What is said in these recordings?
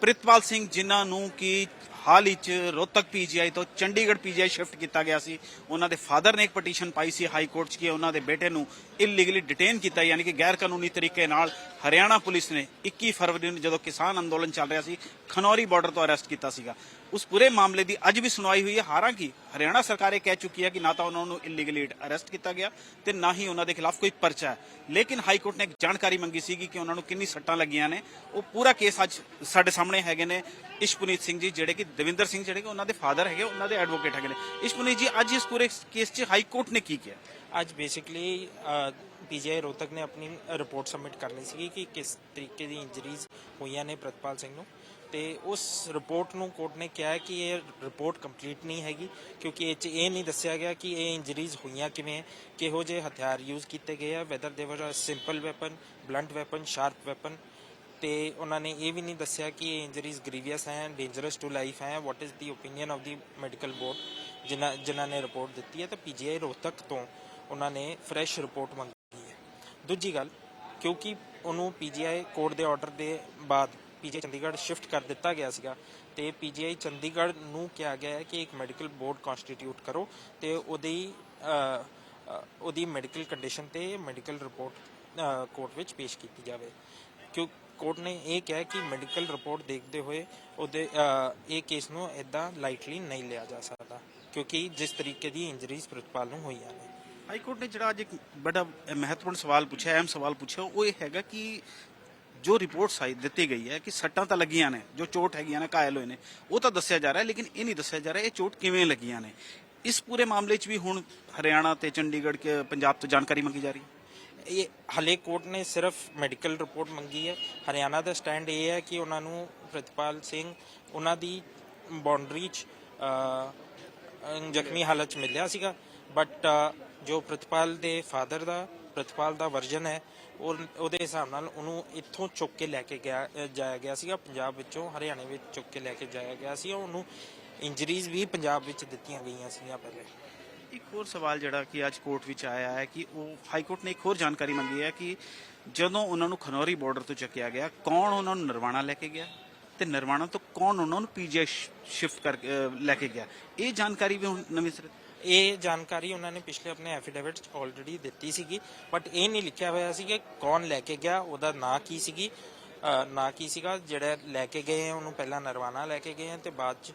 ਪ੍ਰਿਤਪਾਲ ਸਿੰਘ ਜਿਨ੍ਹਾਂ ਨੂੰ ਕਿ ਹਾਲ ਹੀ ਚ ਰੋਹਤਕ ਪੀਜੀਆਈ ਤੋਂ ਚੰਡੀਗੜ੍ਹ ਪੀਜੀਆਈ ਸ਼ਿਫਟ ਕੀਤਾ ਗਿਆ ਸੀ। ਉਹਨਾਂ ਦੇ ਫਾਦਰ ਨੇ ਇੱਕ ਪਟੀਸ਼ਨ ਪਾਈ ਸੀ ਹਾਈ ਕੋਰਟ 'ਚ ਕਿ ਉਹਨਾਂ ਦੇ ਬੇਟੇ ਨੂੰ ਇਲੀਗਲੀ ਡਿਟੇਨ ਕੀਤਾ, ਯਾਨੀ ਕਿ ਗੈਰ ਕਾਨੂੰਨੀ ਤਰੀਕੇ ਨਾਲ ਹਰਿਆਣਾ ਪੁਲਿਸ ਨੇ 21 ਫਰਵਰੀ ਨੂੰ ਜਦੋਂ ਕਿਸਾਨ ਅੰਦੋਲਨ ਚੱਲ ਰਿਹਾ ਸੀ, ਖਨੌਰੀ ਬਾਰਡਰ ਤੋਂ ਅਰੈਸਟ ਕੀਤਾ ਸੀਗਾ। ਉਸ ਪੂਰੇ ਮਾਮਲੇ ਦੀ ਅੱਜ ਵੀ ਸੁਣਵਾਈ ਹੋਈ ਹੈ। ਹਾਲਾਂਕਿ ਹਰਿਆਣਾ ਸਰਕਾਰ ਇਹ ਕਹਿ ਚੁੱਕੀ ਹੈ ਕਿ ਨਾ ਤਾਂ ਉਹਨਾਂ ਨੂੰ ਇਲੀਗਲੀ ਅਰੈਸਟ ਕੀਤਾ ਗਿਆ ਤੇ ਨਾ ਹੀ ਉਹਨਾਂ ਦੇ ਖਿਲਾਫ ਕੋਈ ਪਰਚਾ ਹੈ। ਲੇਕਿਨ ਹਾਈ ਕੋਰਟ ਨੇ ਇੱਕ ਜਾਣਕਾਰੀ ਮੰਗੀ ਸੀਗੀ ਕਿ ਉਹਨਾਂ ਨੂੰ ਕਿੰਨੀ ਸੱਟਾਂ ਲੱਗੀਆਂ ਨੇ। ਉਹ ਪੂਰਾ ਕੇਸ ਅੱਜ ਸਾਡੇ ਸਾਹਮਣੇ ਹੈਗੇ ਨੇ। ਇਸ਼ਪੁਨੀਤ ਸਿੰਘ ਜੀ, ਜਿਹੜੇ ਕਿ ਦਵਿੰਦਰ ਸਿੰਘ ਜਿਹੜੇ ਕਿ ਉਹਨਾਂ ਦੇ ਫਾਦਰ ਹੈਗੇ ਉਹਨਾਂ ਦੇ ਐਡਵੋਕੇਟ ਹੈਗੇ ਨੇ ਇਸ਼ਪੁਨੀਤ ਜੀ ਅੱਜ ਇਸ ਪੂਰੇ ਕੇਸ 'ਚ ਹਾਈ ਕੋਰਟ ਨੇ ਕੀ ਕਿਹਾ ਅੱਜ ਬੇਸਿਕਲੀ ਪੀਜੀਆਈ ਰੋਹਤਕ ਨੇ ਆਪਣੀ ਰਿਪੋਰਟ ਸਬਮਿਟ ਕਰਨੀ ਸੀਗੀ ਕਿ ਕਿਸ ਤਰੀਕੇ ਦੀ ਇੰਜਰੀਜ਼ ਹੋਈਆਂ ਨੇ ਪ੍ਰਤਪਾਲ ਸਿੰਘ ਨੂੰ ਤੇ ਉਸ ਰਿਪੋਰਟ ਨੂੰ ਕੋਰਟ ਨੇ ਕਿਹਾ ਕਿ ਇਹ ਰਿਪੋਰਟ ਕੰਪਲੀਟ ਨਹੀਂ ਹੈਗੀ ਕਿਉਂਕਿ ਇਹ 'ਚ ਇਹ ਨਹੀਂ ਦੱਸਿਆ ਗਿਆ ਕਿ ਇਹ ਇੰਜਰੀਜ਼ ਹੋਈਆਂ ਕਿਵੇਂ ਕਿਹੋ ਜਿਹੇ ਹਥਿਆਰ ਯੂਜ਼ ਕੀਤੇ ਗਏ ਆ whether they were simple weapon blunt weapon sharp weapon ਤੇ ਉਹਨਾਂ ਨੇ ਇਹ ਵੀ ਨਹੀਂ ਦੱਸਿਆ ਕਿ ਇਹ ਇੰਜਰੀਜ਼ ਗ੍ਰੀਵੀਅਸ ਹੈ ਡੇਂਜਰਸ ਟੂ ਲਾਈਫ ਹੈ what is the opinion of the medical board ਜਿਨ੍ਹਾਂ ਜਿਨ੍ਹਾਂ ਨੇ ਰਿਪੋਰਟ ਦਿੱਤੀ ਹੈ ਤਾਂ ਪੀਜੀਆਈ ਰੋਹਤਕ ਤੋਂ ਉਹਨਾਂ ਨੇ ਫਰੈਸ਼ ਰਿਪੋਰਟ ਮੰਗੀ ਹੈ। ਦੂਜੀ ਗੱਲ, ਕਿਉਂਕਿ ਉਹਨੂੰ ਪੀਜੀਆਈ ਕੋਰਟ ਦੇ ਆਰਡਰ ਦੇ ਬਾਅਦ ਪੀਜੀਆਈ ਚੰਡੀਗੜ੍ਹ ਸ਼ਿਫਟ ਕਰ ਦਿੱਤਾ ਗਿਆ ਸੀਗਾ ਤੇ ਪੀਜੀਆਈ ਚੰਡੀਗੜ੍ਹ ਨੂੰ ਕਿਹਾ ਗਿਆ ਹੈ ਕਿ ਇੱਕ ਮੈਡੀਕਲ ਬੋਰਡ ਕਨਸਟੀਟਿਊਟ ਕਰੋ ਤੇ ਉਹਦੀ ਉਹਦੀ ਮੈਡੀਕਲ ਕੰਡੀਸ਼ਨ ਤੇ ਮੈਡੀਕਲ ਰਿਪੋਰਟ ਕੋਰਟ ਵਿੱਚ ਪੇਸ਼ ਕੀਤੀ ਜਾਵੇ। ਕਿਉਂ ਕੋਰਟ ਨੇ ਇਹ ਕਿਹਾ ਕਿ ਮੈਡੀਕਲ ਰਿਪੋਰਟ ਦੇਖਦੇ ਹੋਏ ਉਹਦੇ ਇਹ ਕੇਸ ਨੂੰ ਇਦਾਂ ਲਾਈਟਲੀ ਨਹੀਂ ਲਿਆ ਜਾ ਸਕਦਾ, ਕਿਉਂਕਿ ਜਿਸ ਤਰੀਕੇ ਦੀ ਇੰਜਰੀਜ਼ ਪ੍ਰਿਤਪਾਲ ਨੂੰ ਹੋਈਆਂ ਨੇ ਹਾਈ ਕੋਰਟ ਨੇ ਜਿਹੜਾ ਅੱਜ ਇੱਕ ਬੜਾ ਮਹੱਤਵਪੂਰਨ ਸਵਾਲ ਪੁੱਛਿਆ, ਅਹਿਮ ਸਵਾਲ ਪੁੱਛਿਆ, ਉਹ ਇਹ ਹੈਗਾ ਕਿ ਜੋ ਰਿਪੋਰਟ ਸਾਈ ਦਿੱਤੀ ਗਈ ਹੈ ਕਿ ਸੱਟਾਂ ਤਾਂ ਲੱਗੀਆਂ ਨੇ, ਜੋ ਚੋਟ ਹੈਗੀਆਂ ਨੇ, ਘਾਇਲ ਹੋਏ ਨੇ, ਉਹ ਤਾਂ ਦੱਸਿਆ ਜਾ ਰਿਹਾ, ਲੇਕਿਨ ਇਹ ਨਹੀਂ ਦੱਸਿਆ ਜਾ ਰਿਹਾ ਇਹ ਚੋਟ ਕਿਵੇਂ ਲੱਗੀਆਂ ਨੇ। ਇਸ ਪੂਰੇ ਮਾਮਲੇ 'ਚ ਵੀ ਹੁਣ ਹਰਿਆਣਾ ਤੇ ਚੰਡੀਗੜ੍ਹ, ਕੇ ਪੰਜਾਬ ਤੋਂ ਜਾਣਕਾਰੀ ਮੰਗੀ ਜਾ ਰਹੀ ਹੈ। ਇਹ ਹਲੇ ਕੋਰਟ ਨੇ ਸਿਰਫ ਮੈਡੀਕਲ ਰਿਪੋਰਟ ਮੰਗੀ ਹੈ। ਹਰਿਆਣਾ ਦਾ ਸਟੈਂਡ ਇਹ ਹੈ ਕਿ ਉਹਨਾਂ ਨੂੰ ਪ੍ਰਿਤਪਾਲ ਸਿੰਘ, ਉਹਨਾਂ ਦੀ ਬਾਉਂਡਰੀ 'ਚ ਜ਼ਖਮੀ ਹਾਲਤ 'ਚ ਮਿਲਿਆ ਸੀਗਾ। ਬਟ ਜੋ ਪ੍ਰਿਤਪਾਲ ਦੇ ਫਾਦਰ ਦਾ, ਪ੍ਰਿਤਪਾਲ ਦਾ ਵਰਜਨ ਹੈ, ਉਹ, ਉਹਦੇ ਹਿਸਾਬ ਨਾਲ ਉਹਨੂੰ ਇੱਥੋਂ ਚੁੱਕ ਕੇ ਲੈ ਕੇ ਗਿਆ ਜਾਇਆ ਗਿਆ ਸੀਗਾ। ਪੰਜਾਬ ਵਿੱਚੋਂ ਹਰਿਆਣੇ ਵਿੱਚ ਚੁੱਕ ਕੇ ਲੈ ਕੇ ਜਾਇਆ ਗਿਆ ਸੀ। ਉਹਨੂੰ ਇੰਜਰੀਜ਼ ਵੀ ਪੰਜਾਬ ਵਿੱਚ ਦਿੱਤੀਆਂ ਗਈਆਂ ਸੀਗੀਆਂ ਪਹਿਲੇ। ਹੋਰ ਸਵਾਲ ਜਿਹੜਾ ਕਿ ਅੱਜ ਕੋਰਟ ਵਿੱਚ ਆਇਆ ਹੈ ਕਿ ਉਹ ਹਾਈ ਕੋਰਟ ਨੇ ਇੱਕ ਹੋਰ ਜਾਣਕਾਰੀ ਮੰਗੀ ਹੈ ਕਿ ਜਦੋਂ ਉਹਨਾਂ ਨੂੰ ਖਨੌਰੀ ਬਾਰਡਰ ਤੋਂ ਚੱਕਿਆ ਗਿਆ, ਕੌਣ ਉਹਨਾਂ ਨੂੰ ਨਰਵਾਣਾ ਲੈ ਕੇ ਗਿਆ ਤੇ ਨਰਵਾਣਾ ਤੋਂ ਕੌਣ ਉਹਨਾਂ ਨੂੰ ਪੀਜੀਆਈ ਸ਼ਿਫਟ ਕਰ ਲੈ ਕੇ ਗਿਆ? ਇਹ ਜਾਣਕਾਰੀ ਵੀ ਹੁਣ ਨਵੀਂ ਸਿਰੇ ਇਹ ਜਾਣਕਾਰੀ ਉਹਨਾਂ ਨੇ ਪਿਛਲੇ ਆਪਣੇ ਐਫੀਡੇਵਿਟ ਆਲਰੇਡੀ ਦਿੱਤੀ ਸੀਗੀ ਬਟ ਇਹ ਨਹੀਂ ਲਿਖਿਆ ਹੋਇਆ ਸੀ ਕਿ ਕੌਣ ਲੈ ਕੇ ਗਿਆ, ਉਹਦਾ ਨਾਂ ਕੀ ਸੀਗੀ। ਨਾਂ ਕੀ ਸੀਗਾ, ਜਿਹੜਾ ਲੈ ਕੇ ਗਏ ਆ, ਉਹਨੂੰ ਪਹਿਲਾਂ ਨਰਵਾਣਾ ਲੈ ਕੇ ਗਏ ਆ ਤੇ ਬਾਅਦ 'ਚ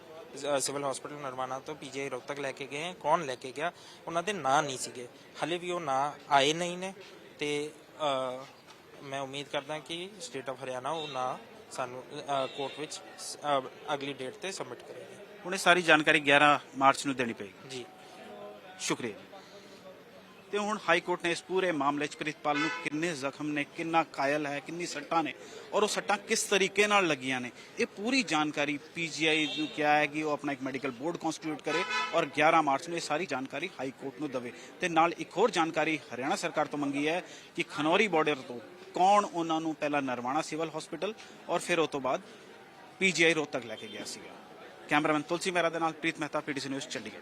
ਸਿਵਲ ਹਸਪੀਟਲ ਨਰਵਾਣਾ ਤੋਂ ਪੀਜੀਆਈ ਰੋਹਤਕ ਲੈ ਕੇ ਗਏ। ਕੌਣ ਲੈ ਕੇ ਗਿਆ? ਉਹਨਾਂ ਦੇ ਨਾਂ ਨਹੀਂ ਸੀਗੇ। ਹਲੇ ਵੀ ਉਹ ਨਾਂ ਆਏ ਨਹੀਂ ਨੇ ਤੇ ਮੈਂ ਉਮੀਦ ਕਰਦਾ ਕਿ ਸਟੇਟ ਆਫ ਹਰਿਆਣਾ ਉਹ ਨਾਂ ਸਾਨੂੰ ਕੋਰਟ ਵਿੱਚ ਅਗਲੀ ਡੇਟ ਤੇ ਸਬਮਿਟ ਕਰੇਗੀ। ਹੁਣ ਇਹ ਸਾਰੀ ਜਾਣਕਾਰੀ 11 ਮਾਰਚ ਨੂੰ ਦੇਣੀ ਪਏਗੀ। ਜੀ। ਸ਼ੁਕਰੀਆ। ਤੇ ਹੁਣ ਹਾਈ ਕੋਰਟ ਨੇ ਇਸ ਪੂਰੇ ਮਾਮਲੇ 'ਚ ਪ੍ਰਿਤਪਾਲ ਨੂੰ ਕਿੰਨੇ ਜ਼ਖਮ ਨੇ, ਕਿੰਨਾ ਕਾਇਲ ਹੈ, ਕਿੰਨੀ ਸੱਟਾਂ ਨੇ ਔਰ ਉਹ ਸੱਟਾਂ ਕਿਸ ਤਰੀਕੇ ਨਾਲ ਲੱਗੀਆਂ ਨੇ, ਇਹ ਪੂਰੀ ਜਾਣਕਾਰੀ ਪੀਜੀਆਈ ਨੂੰ ਕਿਹਾ ਹੈ ਕਿ ਉਹ ਆਪਣਾ ਇੱਕ ਮੈਡੀਕਲ ਬੋਰਡ ਕਨਸਟੀਟਿਊਟ ਕਰੇ ਔਰ 11 ਮਾਰਚ ਨੂੰ ਇਹ ਸਾਰੀ ਜਾਣਕਾਰੀ ਹਾਈ ਕੋਰਟ ਨੂੰ ਦੇਵੇ। ਤੇ ਨਾਲ ਇੱਕ ਹੋਰ ਜਾਣਕਾਰੀ ਹਰਿਆਣਾ ਸਰਕਾਰ ਤੋਂ ਮੰਗੀ ਹੈ ਕਿ ਖਨੌਰੀ ਬਾਰਡਰ ਤੋਂ ਕੌਣ ਉਹਨਾਂ ਨੂੰ ਪਹਿਲਾਂ ਨਰਵਾਣਾ ਸਿਵਲ ਹਸਪੀਟਲ ਔਰ ਫਿਰ ਉਹ ਤੋਂ ਬਾਅਦ ਪੀਜੀਆਈ ਰੋਹਤਕ ਲੈ ਕੇ ਗਿਆ ਸੀਗਾ। ਕੈਮਰਾਮੈਨ ਤੁਲਸੀ ਮਹਿਰਾ ਦੇ ਨਾਲ ਪ੍ਰੀਤ ਮਹਿਤਾ ਪੀਟੀਸੀ ਨਿਊਜ਼, ਚੰਡੀਗੜ੍ਹ।